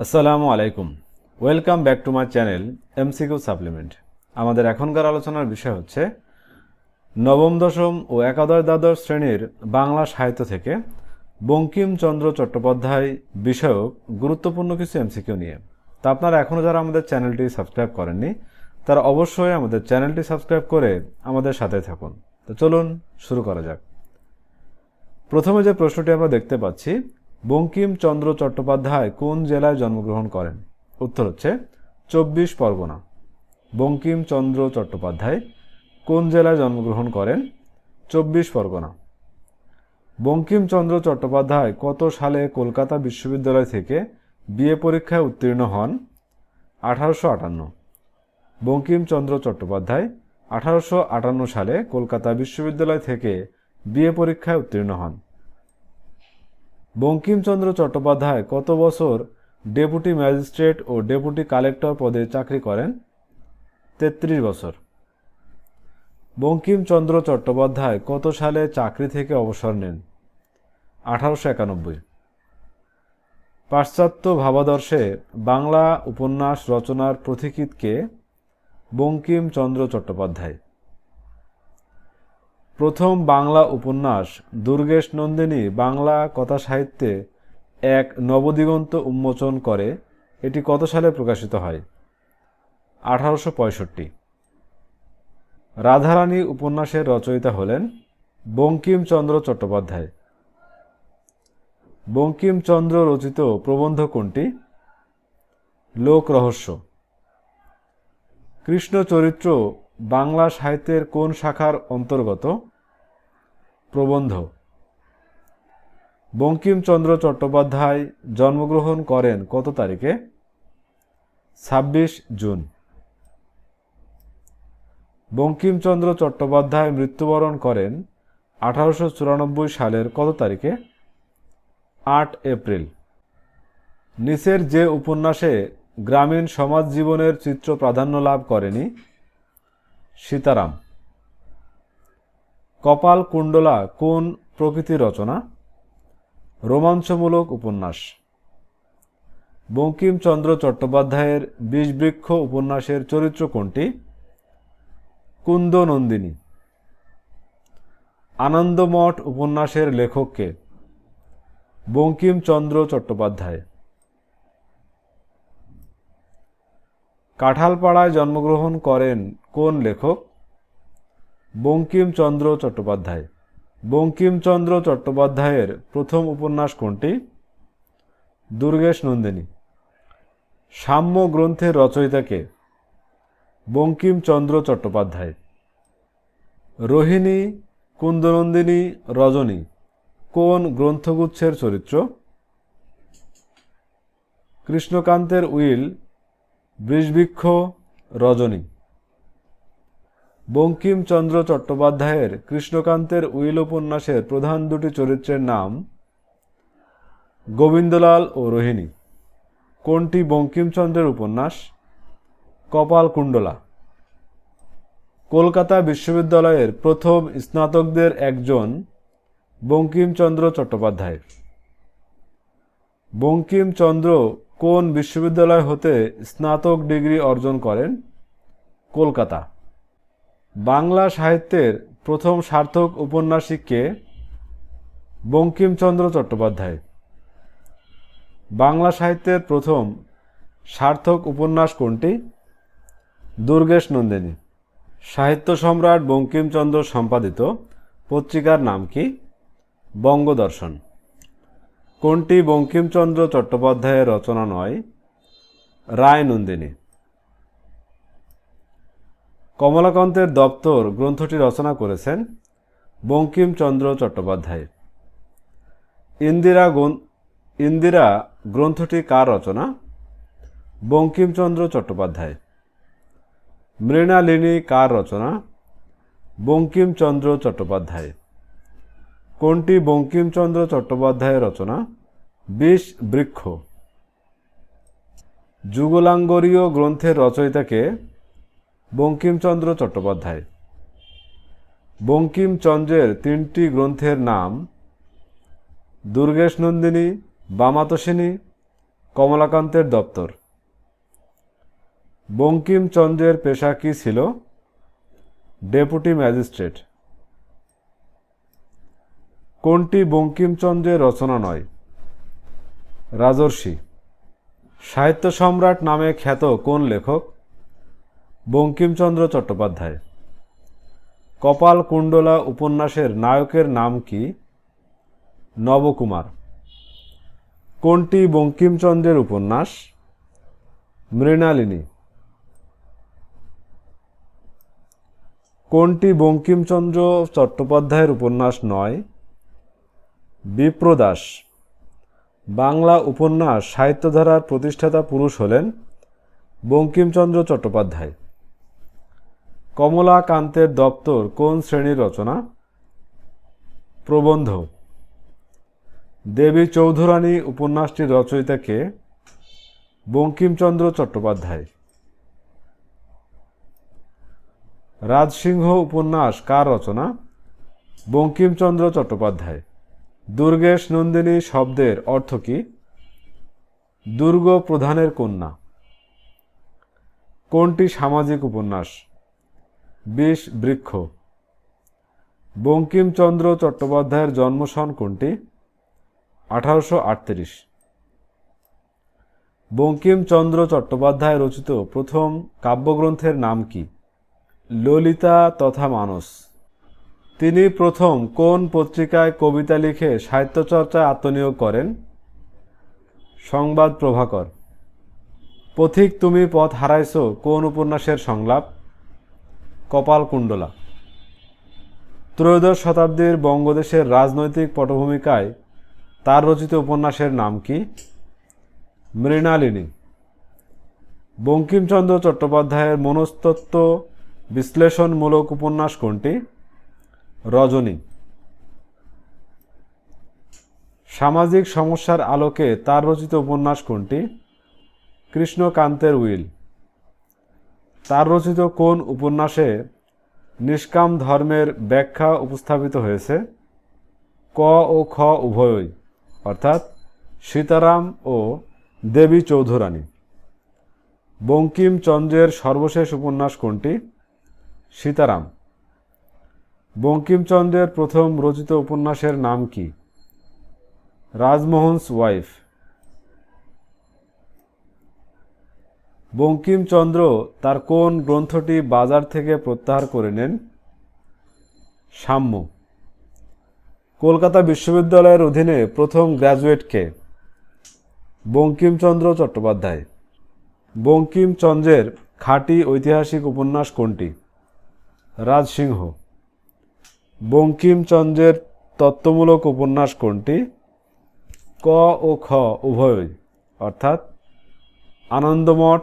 আসসালামু আলাইকুম। Welcome back to my channel MCQ supplement আমাদের এখনকার আলোচনার বিষয় হচ্ছে, নবম, দশম ও একাদশ দ্বাদশ শ্রেণির বাংলা সাহিত্য থেকে বঙ্কিমচন্দ্র চট্টোপাধ্যায় বিষয়ক গুরুত্বপূর্ণ কিছু এমসিকিউ নিয়ে। তা আপনারা এখনও যারা আমাদের চ্যানেলটি সাবস্ক্রাইব করেননি, তারা অবশ্যই আমাদের চ্যানেলটি সাবস্ক্রাইব করে আমাদের সাথে থাকুন। তো চলুন শুরু করা যাক। প্রথমে যে প্রশ্নটি আমরা দেখতে পাচ্ছি বঙ্কিমচন্দ্র চট্টোপাধ্যায় কোন জেলায় জন্মগ্রহণ করেন? উত্তর হচ্ছে চব্বিশ পরগনা। বঙ্কিমচন্দ্র চট্টোপাধ্যায় কোন জেলায় জন্মগ্রহণ করেন? চব্বিশ পরগনা। বঙ্কিমচন্দ্র চট্টোপাধ্যায় কত সালে কলকাতা বিশ্ববিদ্যালয় থেকে বিএ পরীক্ষায় উত্তীর্ণ হন? আঠারোশো আটান্ন। বঙ্কিমচন্দ্র চট্টোপাধ্যায় আঠারোশো আটান্ন সালে কলকাতা বিশ্ববিদ্যালয় থেকে বিএ পরীক্ষায় উত্তীর্ণ হন। বঙ্কিমচন্দ্র চট্টোপাধ্যায় কত বছর ডেপুটি ম্যাজিস্ট্রেট ও ডেপুটি কালেক্টর পদে চাকরি করেন? তেত্রিশ বছর। বঙ্কিমচন্দ্র চট্টোপাধ্যায় কত সালে চাকরি থেকে অবসর নেন? আঠারোশো একানব্বই। পাশ্চাত্য ভাবাদর্শে বাংলা উপন্যাস রচনার প্রথিকৃতকে বঙ্কিমচন্দ্র চট্টোপাধ্যায়। প্রথম বাংলা উপন্যাস দুর্গেশ নন্দিনী বাংলা কথা সাহিত্যে এক নবদিগন্ত উন্মোচন করে। এটি কত সালে প্রকাশিত হয়? আঠারোশো পঁয়ষট্টি। রাধারানী উপন্যাসের রচয়িতা হলেন বঙ্কিমচন্দ্র চট্টোপাধ্যায়। বঙ্কিমচন্দ্র রচিত প্রবন্ধ কোনটি? লোক রহস্য। কৃষ্ণ চরিত্র বাংলা সাহিত্যের কোন শাখার অন্তর্গত? প্রবন্ধ। বঙ্কিমচন্দ্র চট্টোপাধ্যায় জন্মগ্রহণ করেন কত তারিখে? ছাব্বিশ জুন। বঙ্কিমচন্দ্র চট্টোপাধ্যায় মৃত্যুবরণ করেন আঠারোশো চুরানব্বই সালের কত তারিখে? আট এপ্রিল। নিচের যে উপন্যাসে গ্রামীণ সমাজ জীবনের চিত্র প্রাধান্য লাভ করেনি, সীতারাম। কপাল কুণ্ডলা কোন প্রকৃতি রচনা? রোমাঞ্চমূলক উপন্যাস। বঙ্কিমচন্দ্র চট্টোপাধ্যায়ের বিষবৃক্ষ উপন্যাসের চরিত্র কোনটি? কুন্দ নন্দিনী আনন্দমঠ উপন্যাসের লেখককে বঙ্কিমচন্দ্র চট্টোপাধ্যায়। কাঁঠালপাড়ায় জন্মগ্রহণ করেন কোন লেখক? বঙ্কিমচন্দ্র চট্টোপাধ্যায়। বঙ্কিমচন্দ্র চট্টোপাধ্যায়ের প্রথম উপন্যাস কোনটি? দুর্গেশ নন্দিনী। সাম্য গ্রন্থের রচয়িতাকে বঙ্কিমচন্দ্র চট্টোপাধ্যায়। রোহিণী কুন্দনন্দিনী রজনী, কোন গ্রন্থগুচ্ছের চরিত্র? কৃষ্ণকান্তের উইল বৃষবৃক্ষ রজনী। বঙ্কিমচন্দ্র চট্টোপাধ্যায়ের কৃষ্ণকান্তের উইল উপন্যাসের প্রধান দুটি চরিত্রের নাম গোবিন্দলাল ও রোহিণী। কোনটি বঙ্কিমচন্দ্রের উপন্যাস? কপাল কুণ্ডলা। কলকাতা বিশ্ববিদ্যালয়ের প্রথম স্নাতকদের একজন বঙ্কিমচন্দ্র চট্টোপাধ্যায়। বঙ্কিমচন্দ্র কোন বিশ্ববিদ্যালয় হতে স্নাতক ডিগ্রি অর্জন করেন? কলকাতা। বাংলা সাহিত্যের প্রথম সার্থক উপন্যাসিককে বঙ্কিমচন্দ্র চট্টোপাধ্যায়। বাংলা সাহিত্যের প্রথম সার্থক উপন্যাস কোনটি? দুর্গেশ নন্দিনী। সাহিত্য সম্রাট বঙ্কিমচন্দ্র সম্পাদিত। পত্রিকার নাম কি? বঙ্গদর্শন। কোনটি বঙ্কিমচন্দ্র চট্টোপাধ্যায়ের রচনা নয়? রায় নন্দিনী কমলাকান্তের দপ্তর গ্রন্থটি রচনা করেছেন বঙ্কিমচন্দ্র চট্টোপাধ্যায়। ইন্দিরা ইন্দিরা গ্রন্থটি কার রচনা? বঙ্কিমচন্দ্র চট্টোপাধ্যায়। মৃণালিনী কার রচনা? বঙ্কিমচন্দ্র চট্টোপাধ্যায়। কোনটি বঙ্কিমচন্দ্র চট্টোপাধ্যায়ের রচনা? বিষ বৃক্ষ। যুগলাঙ্গরীয় গ্রন্থের রচয়িতাকে বঙ্কিমচন্দ্র চট্টোপাধ্যায়। বঙ্কিমচন্দ্রের তিনটি গ্রন্থের নাম দুর্গেশ নন্দিনী বামাতসিনী কমলাকান্তের দপ্তর। বঙ্কিমচন্দ্রের পেশা কী ছিল? Deputy magistrate. কোনটি বঙ্কিমচন্দ্রের রচনা নয়? রাজর্ষি। সাহিত্য সম্রাট নামে খ্যাত কোন লেখক? বঙ্কিমচন্দ্র চট্টোপাধ্যায়। কপাল কুণ্ডলা উপন্যাসের নায়কের নাম কি? নবকুমার। কোনটি বঙ্কিমচন্দ্রের উপন্যাস? মৃণালিনী। কোনটি বঙ্কিমচন্দ্র চট্টোপাধ্যায়ের উপন্যাস নয়? বিপ্রদাস। বাংলা উপন্যাস সাহিত্যধারার প্রতিষ্ঠাতা পুরুষ হলেন বঙ্কিমচন্দ্র চট্টোপাধ্যায়। কমলাকান্তের দপ্তর কোন শ্রেণির রচনা? প্রবন্ধ। দেবী চৌধুরানী উপন্যাসটির রচয়িতা কে? বঙ্কিমচন্দ্র চট্টোপাধ্যায়। রাজসিংহ উপন্যাস কার রচনা? বঙ্কিমচন্দ্র চট্টোপাধ্যায়। দুর্গেশ নন্দিনী শব্দের অর্থ কী? দুর্গ প্রধানের কন্যা। কোনটি সামাজিক উপন্যাস? বিষ বৃক্ষ। বঙ্কিমচন্দ্র চট্টোপাধ্যায়ের জন্মসন কোনটি? আঠারোশো আটত্রিশ। বঙ্কিমচন্দ্র চট্টোপাধ্যায় রচিত প্রথম কাব্যগ্রন্থের নাম কি? ললিতা তথা মানস। তিনি প্রথম কোন পত্রিকায় কবিতা লিখে সাহিত্যচর্চায় আত্মনিয়োগ করেন? সংবাদ প্রভাকর। পথিক তুমি পথ হারাইছ কোন উপন্যাসের সংলাপ? কপালকুণ্ডলা। ত্রয়োদশ শতাব্দীর বঙ্গদেশের রাজনৈতিক পটভূমিকায় তার রচিত উপন্যাসের নাম কি? মৃণালিনী। বঙ্কিমচন্দ্র চট্টোপাধ্যায়ের মনস্তত্ত্ব বিশ্লেষণমূলক উপন্যাস কোনটি? রজনী। সামাজিক সমস্যার আলোকে তার রচিত উপন্যাস কোনটি? কৃষ্ণকান্তের উইল। তার রচিত কোন উপন্যাসে নিষ্কাম ধর্মের ব্যাখ্যা উপস্থাপিত হয়েছে? ক ও খ উভয়ই, অর্থাৎ সীতারাম ও দেবী চৌধুরানী। বঙ্কিমচন্দ্রের সর্বশেষ উপন্যাস কোনটি? সীতারাম। বঙ্কিমচন্দ্রের প্রথম রচিত উপন্যাসের নাম কি? রাজমোহনস ওয়াইফ। বঙ্কিমচন্দ্র তার কোন গ্রন্থটি বাজার থেকে প্রত্যাহার করে নেন? সাম্য। কলকাতা বিশ্ববিদ্যালয়ের অধীনে প্রথম গ্র্যাজুয়েটকে বঙ্কিমচন্দ্র চট্টোপাধ্যায়। বঙ্কিমচন্দ্রের খাঁটি ঐতিহাসিক উপন্যাস কোনটি? রাজসিংহ। বঙ্কিমচন্দ্রের তত্ত্বমূলক উপন্যাস কোনটি? ক ও খ উভয়ই, অর্থাৎ আনন্দমঠ